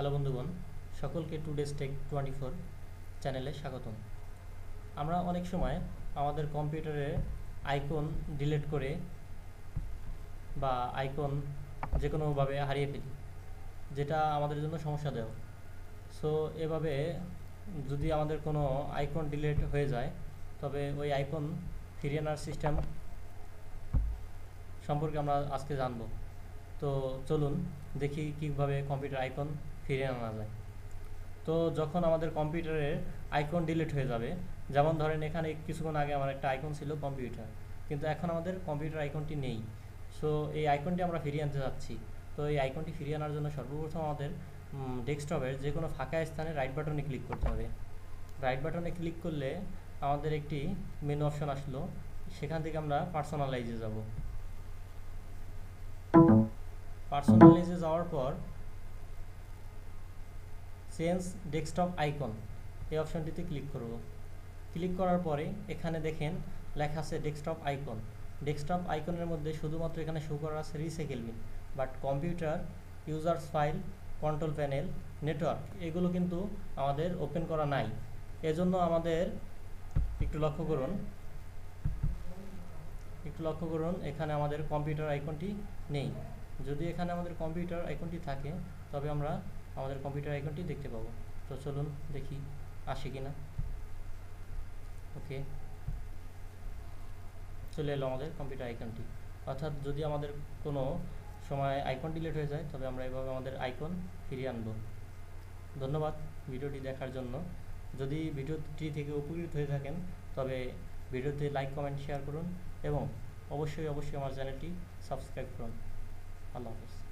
Hello বন্ধুগণ, সকলকে two days tech twenty four চ্যানেলে স্বাগতম। আমরা অনেক সময় আমাদের কম্পিউটারে আইকন ডিলিট করে বা আইকন যে কোনোভাবে হারিয়ে ফেলি, যেটা আমাদের জন্য সমস্যাদায়ক। সো এভাবে যদি আমাদের কোনো আইকন ডিলিট হয়ে যায়, তবে ওই আইকন ফিরিয়ে আনার সিস্টেম সম্পর্কে আমরা আজকে জানব। তো চলুন দেখি কীভাবে কম্পিউটার আইকন ফিরিয়ে আনা যায়। তো যখন আমাদের কম্পিউটারের আইকন ডিলিট হয়ে যাবে, যেমন ধরেন এখানে কিছুক্ষণ আগে আমার একটা আইকন ছিল কম্পিউটার কিন্তু এখন আমাদের কম্পিউটার আইকনটি নেই। সো এই আইকনটি আমরা ফিরিয়ে আনতে যাচ্ছি। তো এই আইকনটি ফিরিয়ে আনার জন্য সর্বপ্রথম আমাদের ডেস্কটপের যে কোনো ফাঁকা স্থানে রাইট বাটনে ক্লিক করতে হবে। রাইট বাটনে ক্লিক করলে আমাদের একটি মেনু অপশন আসলো। সেখান থেকে আমরা পার্সোনালাইজে যাব। পার্সোনালাইজে যাওয়ার পর চেঞ্জ ডেস্কটপ আইকন এই অপশনটিতে ক্লিক করব। ক্লিক করার পরে এখানে দেখেন লেখা আছে ডেস্কটপ আইকন ডেস্কটপ আইকনের মধ্যে শুধুমাত্র এখানে শো করা আছে recycle bin but computer users file control panel network এগুলো কিন্তু আমাদের ওপেন করা নাই। এজন্য আমাদের একটু লক্ষ্য করুন। একটু লক্ষ্য করুন, এখানে আমাদের কম্পিউটার আইকনটি নেই। যদি এখানে আমাদের কম্পিউটার আইকনটি থাকে, তবে আমরা আমাদের কম্পিউটার আইকনটি দেখতে পাবো। তো চলুন দেখি, আসে কিনা। ওকে চলে এলো আমাদের কম্পিউটার আইকনটি অর্থাৎ যদি আমাদের কোনো সময় আইকন ডিলিট হয়ে যায়, তবে আমরা এভাবে আমাদের আইকন ফিরিয়ে আনব। ধন্যবাদ ভিডিওটি দেখার জন্য। যদি ভিডিওটি থেকে উপকৃত হয়ে থাকেন, তবে ভিডিওতে লাইক কমেন্ট শেয়ার করুন এবং অবশ্যই অবশ্যই আমার চ্যানেলটি সাবস্ক্রাইব করুন। Allah Hafiz.